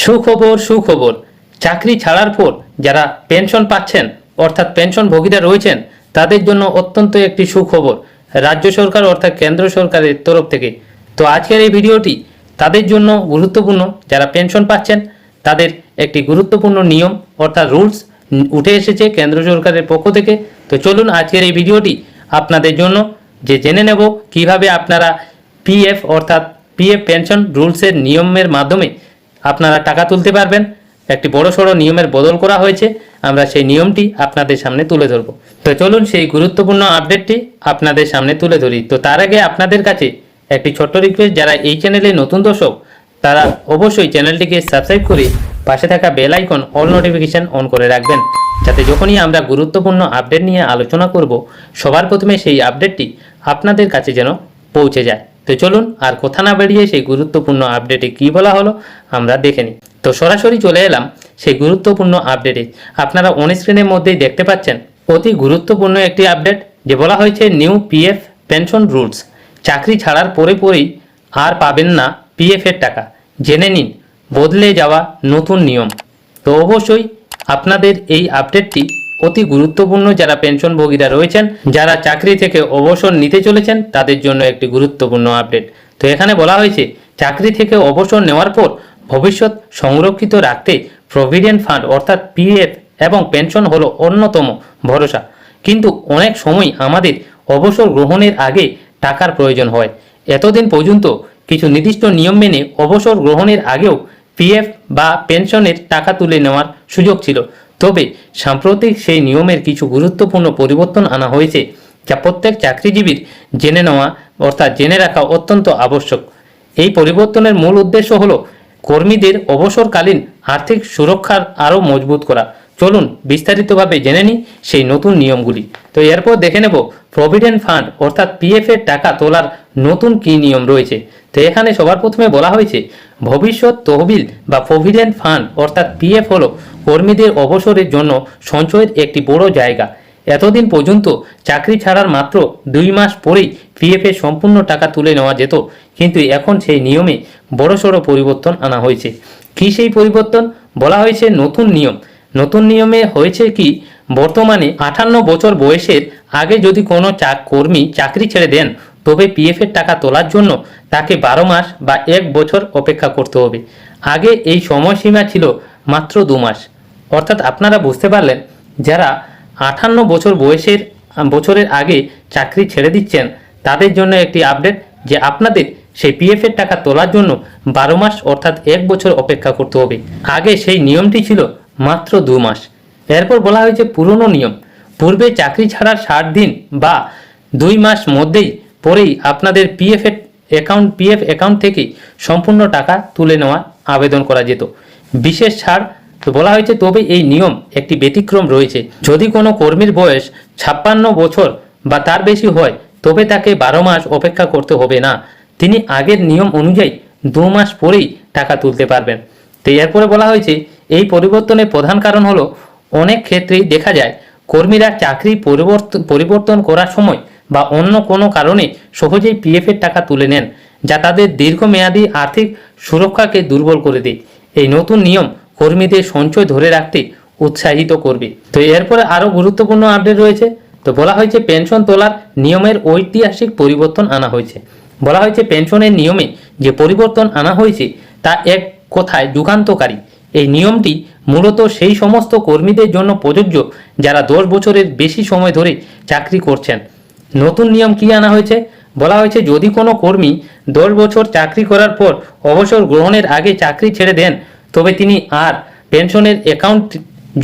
সুখবর সুখবর। চাকরি ছাড়ার পর যারা পেনশন পাচ্ছেন, অর্থাৎ পেনশন ভোগীরা রয়েছেন, তাদের জন্য অত্যন্ত একটি সুখবর, রাজ্য সরকার অর্থাৎ কেন্দ্র সরকারের তরফ থেকে। তো আজকের এই ভিডিওটি তাদের জন্য গুরুত্বপূর্ণ। যারা পেনশন পাচ্ছেন, তাদের একটি গুরুত্বপূর্ণ নিয়ম, অর্থাৎ রুলস উঠে এসেছে কেন্দ্র সরকারের পক্ষ থেকে। তো চলুন আজকের এই ভিডিওটি আপনাদের জন্য যে জেনে নেব, কীভাবে আপনারা পিএফ অর্থাৎ পিএফ পেনশন রুলসের নিয়মের মাধ্যমে আপনারা টাকা তুলতে পারবেন। একটি বড় সড়ো নিয়মের বদল করা হয়েছে। আমরা সেই নিয়মটি আপনাদের সামনে তুলে ধরব। তো চলুন সেই গুরুত্বপূর্ণ আপডেটটি আপনাদের সামনে তুলে ধরি। তো তার আগে আপনাদের কাছে একটি ছোট্ট রিকোয়েস্ট যারা এই চ্যানেলে নতুন দর্শক, তারা অবশ্যই চ্যানেলটিকে সাবস্ক্রাইব করে পাশে থাকা bell icon all notification on করে রাখবেন। যাতে যখনই আমরা গুরুত্বপূর্ণ আপডেট নিয়ে আলোচনা করব, সবার প্রথমে সেই আপডেটটি আপনাদের কাছে যেন পৌঁছে যায়। তো চলুন আর কথা না বেরিয়ে সেই গুরুত্বপূর্ণ আপডেটে কি বলা হলো আমরা দেখে নিই। তো সরাসরি চলে এলাম সেই গুরুত্বপূর্ণ আপডেটে আপনারা অন স্ক্রিনের মধ্যেই দেখতে পাচ্ছেন অতি গুরুত্বপূর্ণ একটি আপডেট যে বলা হয়েছে নিউ পিএফ পেনশন রুলস চাকরি ছাড়ার পরে পরেই আর পাবেন না পিএফ এর টাকা। জেনে নিন, বদলে যাওয়া নতুন নিয়ম। তো অবশ্যই আপনাদের এই আপডেটটি অতি গুরুত্বপূর্ণ যারা পেনশনভোগীরা রয়েছেন, যারা চাকরি থেকে অবসর নিতে চলেছেন, তাদের জন্য একটি গুরুত্বপূর্ণ আপডেট। তো এখানে বলা হয়েছে, চাকরি থেকে অবসর নেওয়ার পর ভবিষ্যৎ সংরক্ষিত রাখতে প্রভিডেন্ট ফান্ড অর্থাৎ পিএফ এবং পেনশন হলো অন্যতম ভরসা। কিন্তু অনেক সময় আমাদের অবসর গ্রহণের আগে টাকার প্রয়োজন হয়। এতদিন পর্যন্ত কিছু নির্দিষ্ট নিয়ম মেনে অবসর গ্রহণের আগেও পিএফ বা পেনশনের টাকা তুলে নেওয়ার সুযোগ ছিল। তবে সাম্প্রতিক সেই নিয়মের কিছু গুরুত্বপূর্ণ পরিবর্তন আনা হয়েছে যা প্রত্যেক চাকরিজীবীর জেনে নেওয়া অর্থাৎ জেনে রাখা অত্যন্ত আবশ্যক। এই পরিবর্তনের মূল উদ্দেশ্য হল কর্মীদের অবসরকালীন আর্থিক সুরক্ষার আরও মজবুত করা। চলুন বিস্তারিতভাবে জেনে নিই সেই নতুন নিয়মগুলি। তো এরপর দেখে নেব প্রভিডেন্ট ফান্ড অর্থাৎ পিএফ এর টাকা তোলার নতুন কী নিয়ম রয়েছে। তো এখানে সবার প্রথমে বলা হয়েছে, ভবিষ্যৎ তহবিল বা প্রভিডেন্ট ফান্ড অর্থাৎ পিএফ হলো কর্মীদের অবসরের জন্য সঞ্চয়ের একটি বড় জায়গা। এতদিন পর্যন্ত চাকরি ছাড়ার মাত্র দুই মাস পরেই পিএফ সম্পূর্ণ টাকা তুলে নেওয়া যেত, কিন্তু এখন সেই নিয়মে বড়সড় পরিবর্তন আনা হয়েছে। কী সেই পরিবর্তন? বলা হয়েছে নতুন নিয়ম। নতুন নিয়মে হয়েছে কি, বর্তমানে আটান্ন বছর বয়সের আগে যদি কোনো চাক কর্মী চাকরি ছেড়ে দেন তবে পিএফ এর টাকা তোলার জন্য তাকে বারো মাস বা এক বছর অপেক্ষা করতে হবে। আগে এই সময়সীমা ছিল মাত্র দু মাস। অর্থাৎ আপনারা বুঝতে পারলেন, যারা আঠান্ন বছর বয়সের, বছরের আগে চাকরি ছেড়ে দিচ্ছেন, তাদের জন্য একটি আপডেট যে আপনাদের সেই পিএফ এর টাকা তোলার জন্য বারো মাস অর্থাৎ এক বছর অপেক্ষা করতে হবে। আগে সেই নিয়মটি ছিল মাত্র দু মাস। এরপর বলা হয়েছে পুরনো নিয়ম। পূর্বে চাকরি ছাড়ার ষাট দিন বা দুই মাস মধ্যেই পরেই আপনাদের পিএফ অ্যাকাউন্ট পিএফ অ্যাকাউন্ট থেকে সম্পূর্ণ টাকা তুলে নেওয়া আবেদন করা যেত। বিশেষ ছাড় বলা হয়েছে, তবে এই নিয়ম একটি ব্যতিক্রম রয়েছে। যদি কোনো কর্মীর বয়স ছাপ্পান্ন বছর বা তার বেশি হয়, তবে তাকে বারো মাস অপেক্ষা করতে হবে না। তিনি আগের নিয়ম অনুযায়ী দু মাস পরেই টাকা তুলতে পারবেন। তো এরপরে বলা হয়েছে, এই পরিবর্তনের প্রধান কারণ হলো, অনেক ক্ষেত্রেই দেখা যায়, কর্মীরা চাকরি পরিবর্তন পরিবর্তন করার সময় বা অন্য কোনো কারণে সহজেই পিএফ এর টাকা তুলে নেন, যা তাদের দীর্ঘমেয়াদী আর্থিক সুরক্ষাকে দুর্বল করে দেয়। এই নতুন নিয়ম কর্মীদের সঞ্চয় ধরে রাখতে উৎসাহিত করবে। তো এরপরে আরও গুরুত্বপূর্ণ আপডেট রয়েছে। তো বলা হয়েছে পেনশন তোলার নিয়মের ঐতিহাসিক পরিবর্তন আনা হয়েছে। বলা হয়েছে পেনশনের নিয়মে যে পরিবর্তন আনা হয়েছে, তা এক কথায় যুগান্তকারী। এই নিয়মটি মূলত সেই সমস্ত কর্মীদের জন্য প্রযোজ্য যারা দশ বছরের বেশি সময় ধরে চাকরি করছেন। নতুন নিয়ম কি আনা হয়েছে? বলা হয়েছে, যদি কোনো কর্মী দশ বছর চাকরি করার পর অবসর গ্রহণের আগে চাকরি ছেড়ে দেন, তবে তিনি আর পেনশনের অ্যাকাউন্ট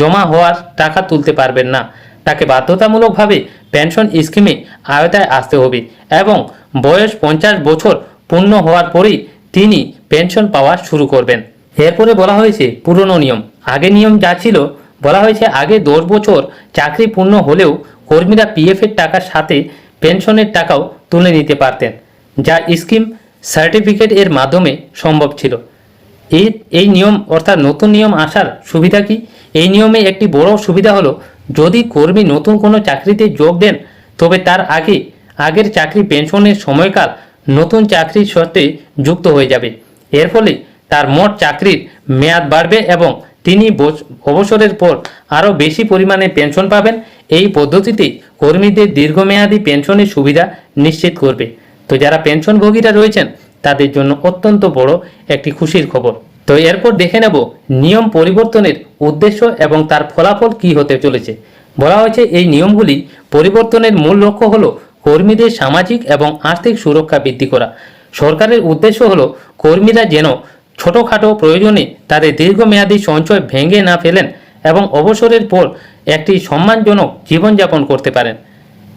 জমা হওয়ার টাকা তুলতে পারবেন না। তাকে বাধ্যতামূলকভাবে পেনশন স্কিমে আয়তায় আসতে হবে এবং বয়স পঞ্চাশ বছর পূর্ণ হওয়ার পরেই তিনি পেনশন পাওয়া শুরু করবেন। এরপরে বলা হয়েছে, পুরনো নিয়ম। আগে নিয়ম যা ছিল, বলা হয়েছে, আগে দশ বছর চাকরি পূর্ণ হলেও কর্মীরা পিএফ এর টাকার সাথে পেনশনের টাকাও তুলে নিতে পারতেন, যা স্কিম সার্টিফিকেট এর মাধ্যমে সম্ভব ছিল। এই এই নিয়ম অর্থাৎ নতুন নিয়ম আসার সুবিধা কি? এই নিয়মে একটি বড় সুবিধা হলো, যদি কর্মী নতুন কোনো চাকরিতে যোগ দেন, তবে তার আগে, আগের চাকরি পেনশনের সময়কাল নতুন চাকরির সাথে যুক্ত হয়ে যাবে। এর ফলে তার মোট চাকরির মেয়াদ বাড়বে এবং তিনি অবসরের পর আরও বেশি পরিমাণে পেনশন পাবেন। এই পদ্ধতিতে কর্মীদের দীর্ঘমেয়াদী পেনশনের সুবিধা নিশ্চিত করবে। তো যারা পেনশনভোগীরা রয়েছেন, তাদের জন্য অত্যন্ত বড় একটি খুশির খবর। তো এরপর দেখে নেব নিয়ম পরিবর্তনের উদ্দেশ্য এবং তার ফলাফল কি হতে চলেছে। বলা হয়েছে এই নিয়মগুলি পরিবর্তনের মূল লক্ষ্য হলো কর্মীদের সামাজিক এবং আর্থিক সুরক্ষা বৃদ্ধি করা। সরকারের উদ্দেশ্য হলো কর্মীরা যেন ছোটোখাটো প্রয়োজনে তাদের দীর্ঘমেয়াদী সঞ্চয় ভেঙে না ফেলেন এবং অবসরের পর একটি সম্মানজনক জীবনযাপন করতে পারেন।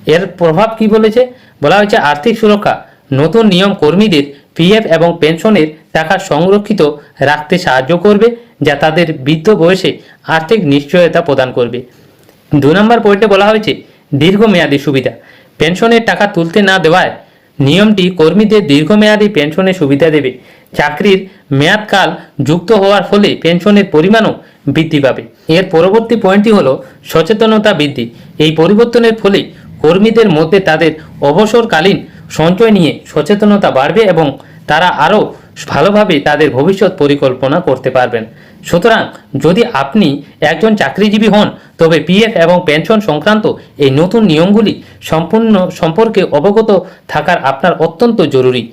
এর প্রভাব কি বলেছে? বলা হয়েছে, আর্থিক সুরক্ষা, নতুন নিয়ম কর্মীদের পিএফ এবং পেনশনের টাকা সংরক্ষিত রাখতে সাহায্য করবে, যা তাদের বৃদ্ধ বয়সে আর্থিক নিশ্চয়তা প্রদান করবে। দু নম্বর পয়েন্টে বলা হয়েছে, দীর্ঘমেয়াদী সুবিধা। পেনশনের টাকা তুলতে না দেওয়ায় নিয়মটি কর্মীদের দীর্ঘমেয়াদী পেনশনের সুবিধা দেবে। চাকরির মেয়াদকাল যুক্ত হওয়ার ফলে পেনশনের পরিমাণও বৃদ্ধি পাবে। এর পরবর্তী পয়েন্টটি হল সচেতনতা বৃদ্ধি। এই পরিবর্তনের ফলে কর্মীদের মধ্যে তাদের অবসরকালীন সঞ্চয় নিয়ে সচেতনতা বাড়বে এবং তারা আরও ভালোভাবে তাদের ভবিষ্যৎ পরিকল্পনা করতে পারবেন। সুতরাং যদি আপনি একজন চাকরিজীবী হন, তবে পিএফ এবং পেনশন সংক্রান্ত এই নতুন নিয়মগুলি সম্পূর্ণ সম্পর্কে অবগত থাকার আপনার অত্যন্ত জরুরি।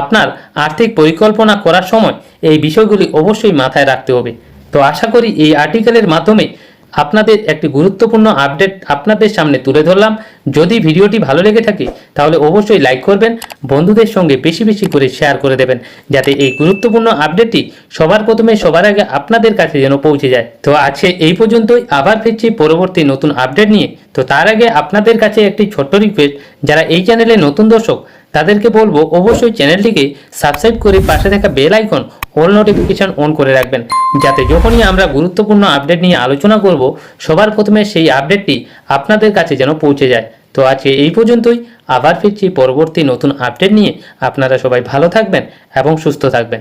আপনার আর্থিক পরিকল্পনা করার সময় এই বিষয়গুলি অবশ্যই মাথায় রাখতে হবে। তো আশা করি এই আর্টিকেলের মাধ্যমে আপনাদের একটি গুরুত্বপূর্ণ আপডেট আপনাদের সামনে তুলে ধরলাম। যদি ভিডিওটি ভালো লেগে থাকে, তাহলে অবশ্যই লাইক করবেন, বন্ধুদের সঙ্গে বেশি বেশি করে শেয়ার করে দেবেন, যাতে এই গুরুত্বপূর্ণ আপডেটটি সবার প্রথমে সবার আগে আপনাদের কাছে যেন পৌঁছে যায়। তো আজকে এই পর্যন্তই, আবার ফিরছি পরবর্তী নতুন আপডেট নিয়ে। তো তার আগে আপনাদের কাছে একটি ছোট্ট রিকোয়েস্ট যারা এই চ্যানেলে নতুন দর্শক, তাদেরকে বলব, অবশ্যই চ্যানেলটিকে সাবস্ক্রাইব করে পাশে থাকা bell icon all notification on করে রাখবেন। যাতে যখনই আমরা গুরুত্বপূর্ণ আপডেট নিয়ে আলোচনা করব, সবার প্রথমে সেই আপডেটটি আপনাদের কাছে যেন পৌঁছে যায়। তো আজকে এই পর্যন্তই। আবার ফিরছি পরবর্তী নতুন আপডেট নিয়ে। আপনারা সবাই ভালো থাকবেন এবং সুস্থ থাকবেন।